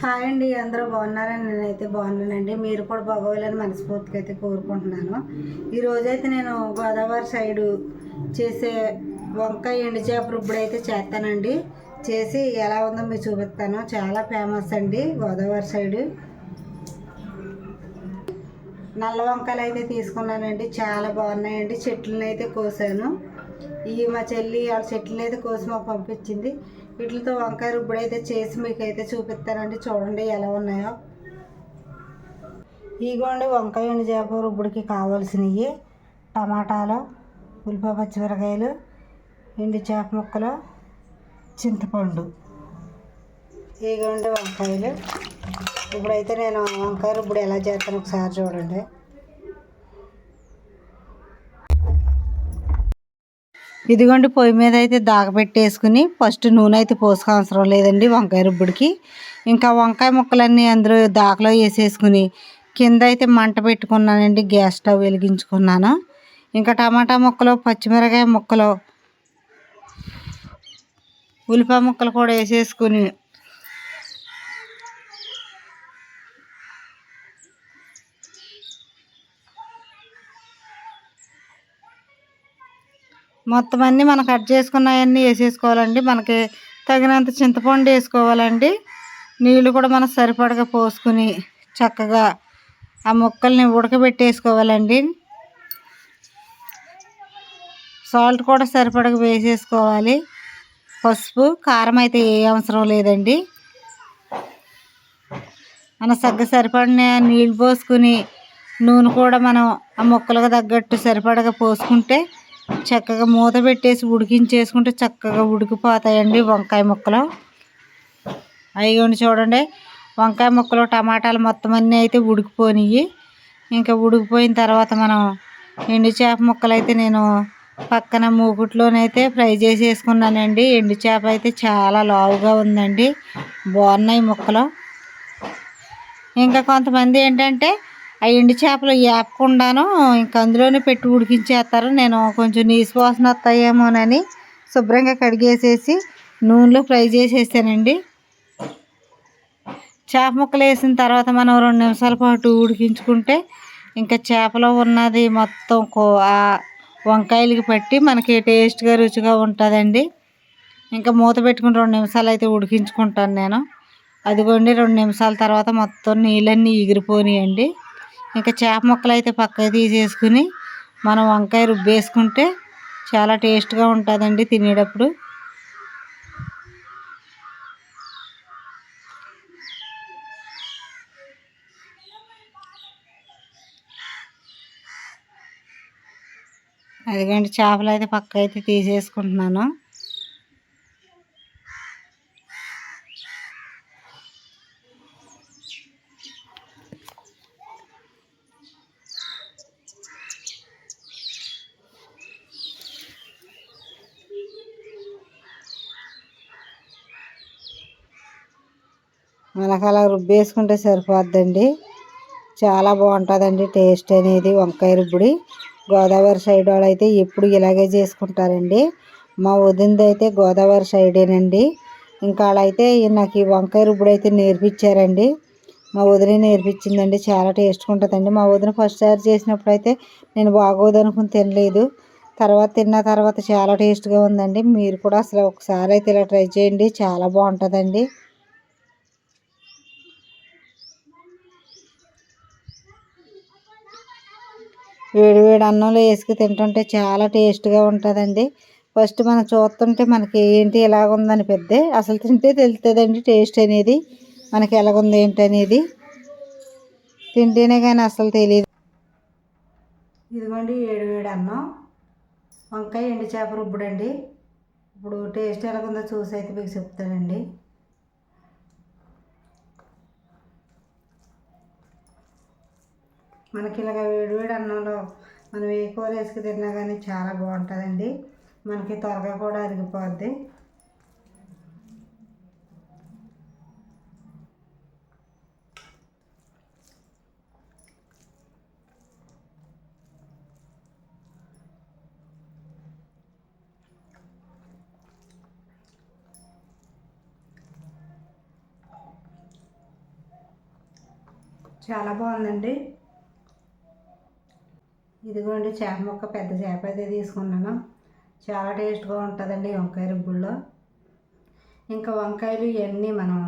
Hi అండి అందరూ బాగున్నారని నేనైతే బాగున్నానండి. మీరు కూడా బాగోవాలని మనస్ఫూర్తిగా అయితే కోరుకుంటున్నాను. ఈరోజైతే నేను గోదావరి సైడు చేసే వంకాయ ఎండు చేప రుబ్బుడు అయితే చేస్తానండి. చేసి ఎలా ఉందో మీకు చూపిస్తాను. చాలా ఫేమస్ అండి గోదావరి సైడు. నల్ల వంకాయలు అయితే తీసుకున్నానండి. చాలా బాగున్నాయండి. చెట్లను అయితే కోసాను. ఈ మా చెల్లి వాళ్ళ చెట్లను అయితే కోసి మాకు పంపించింది. వీటితో వంకాయ రుబ్బుడు అయితే చేసి మీకు అయితే చూపిస్తానండి. చూడండి ఎలా ఉన్నాయో. ఇగోండి వంకాయ ఎండు చేప రుబ్బుడికి కావాల్సినవి. టమాటాలు ఉల్లిపాయ పచ్చిమిరకాయలు ఎండు చేప ముక్కలు చింతపండు. ఇగోండి వంకాయలు. ఇప్పుడైతే నేను వంకాయ రుబ్బుడు ఎలా చేస్తాను ఒకసారి చూడండి. ఇదిగోండి పొయ్యి మీద అయితే దాగబెట్టేసుకుని ఫస్ట్ నూనె అయితే పోసుకో అవసరం లేదండి వంకాయ రుబ్బుడికి. ఇంకా వంకాయ ముక్కలన్నీ అందులో దాకలో వేసేసుకుని కింద అయితే మంట పెట్టుకున్నానండి గ్యాస్ స్టవ్ వెలిగించుకున్నాను. ఇంకా టమాటా ముక్కలు పచ్చిమిరకాయ ముక్కలు ఉల్లిపాయ ముక్కలు కూడా వేసేసుకుని మొత్తం అన్నీ మనం కట్ చేసుకున్నవన్నీ వేసేసుకోవాలండి. మనకి తగినంత చింతపండు వేసుకోవాలండి. నీళ్ళు కూడా మనం సరిపడగా పోసుకుని చక్కగా ఆ ముక్కల్ని ఉడకబెట్టేసుకోవాలండి. సాల్ట్ కూడా సరిపడగా వేసేసుకోవాలి. పసుపు కారం అయితే ఏ అవసరం లేదండి. మన సగ్గ సరిపడిన నీళ్ళు పోసుకుని నూనె కూడా మనం ఆ మొక్కలకు తగ్గట్టు సరిపడగా పోసుకుంటే చక్కగా మూత పెట్టేసి ఉడికించేసుకుంటే చక్కగా ఉడికిపోతాయండి వంకాయ ముక్కలు. అయ్యండి చూడండి వంకాయ ముక్కలు టమాటాలు మొత్తం అన్నీ అయితే ఉడికిపోయినాయి ఇంకా ఉడికిపోయిన తర్వాత మనం ఎండు చేప ముక్కలు అయితే నేను పక్కన మూకుట్లోనైతే ఫ్రై చేసి వేసుకున్నానండి ఎండు చేప అయితే చాలా లావుగా ఉందండి. బాగున్నాయి ముక్కలు. ఇంకా కొంతమంది ఏంటంటే ఆ ఎండు చేపలు వేపకుండాను ఇంకా అందులోనే పెట్టి ఉడికించేస్తారు. నేను కొంచెం నీసు వాసన వస్తాయేమోనని శుభ్రంగా కడిగేసేసి నూనెలో ఫ్రై చేసేసానండి. చేప ముక్కలు వేసిన తర్వాత మనం రెండు నిమిషాల పాటు ఉడికించుకుంటే ఇంకా చేపలో ఉన్నది మొత్తం కో ఆ వంకాయలకి పట్టి మనకి టేస్ట్గా రుచిగా ఉంటుందండి. ఇంకా మూత పెట్టుకుని రెండు నిమిషాలు అయితే ఉడికించుకుంటాను నేను. అదిగోండి రెండు నిమిషాల తర్వాత మొత్తం నీళ్ళన్నీ ఎగిరిపోనియండి. ఇంకా చేప ముక్కలు అయితే పక్కకు తీసేసుకుని మనం వంకాయ రుబ్బేసుకుంటే చాలా టేస్ట్గా ఉంటుందండి తినేటప్పుడు. అదిగండి చేపలు అయితే పక్క అయితే తీసేసుకుంటున్నాను. మనకు అలా రుబ్బేసుకుంటే సరిపోద్దండి. చాలా బాగుంటుందండి టేస్ట్ అనేది వంకాయ రుబ్బుడి. గోదావరి సైడ్ వాళ్ళు అయితే ఎప్పుడు ఇలాగే చేసుకుంటారండి. మా వదినది అయితే గోదావరి సైడేనండి. ఇంకా అలా అయితే నాకు ఈ వంకాయ రుబ్బుడు అయితే నేర్పించారండి. మా వదిన నేర్పించిందండి. చాలా టేస్ట్గా ఉంటుందండి. మా వదిన ఫస్ట్ సారి చేసినప్పుడు అయితే నేను బాగోదు అనుకుని తినలేదు. తర్వాత తిన్న తర్వాత చాలా టేస్ట్గా ఉందండి. మీరు కూడా అసలు ఒకసారి అయితే ఇలా ట్రై చేయండి. చాలా బాగుంటుందండి. వేడివేడి అన్నంలో వేసుకు తింటుంటే చాలా టేస్ట్గా ఉంటుందండి. ఫస్ట్ మనం చూస్తుంటే మనకి ఏంటి ఎలాగుందని పెద్ద అసలు తింటే తెలుస్తుందండి టేస్ట్ అనేది. మనకి ఎలాగుంది ఏంటి అనేది. తింటేనే కానీ అసలు తెలియదు ఇదిగోండి ఏడు వేడి అన్నం. వంకాయ ఎండు చేప రుబ్బుడండి. ఇప్పుడు టేస్ట్ ఎలాగుందో చూసి అయితే మీకు చెప్తానండి. మనకి ఇలాగ వేడివేడి అన్నంలో మనం ఏ కూర వేసుకు తిన్నా కానీ చాలా బాగుంటుందండి. మనకి త్వరగా కూడా అరిగిపోద్ది. చాలా బాగుందండి. ఇదిగోండి చేప ముక్క పెద్ద చేప అయితే తీసుకున్నాను. చాలా టేస్ట్గా ఉంటుందండి వంకాయ రుబ్బుల్లో. ఇంకా వంకాయలు ఇవన్నీ మనం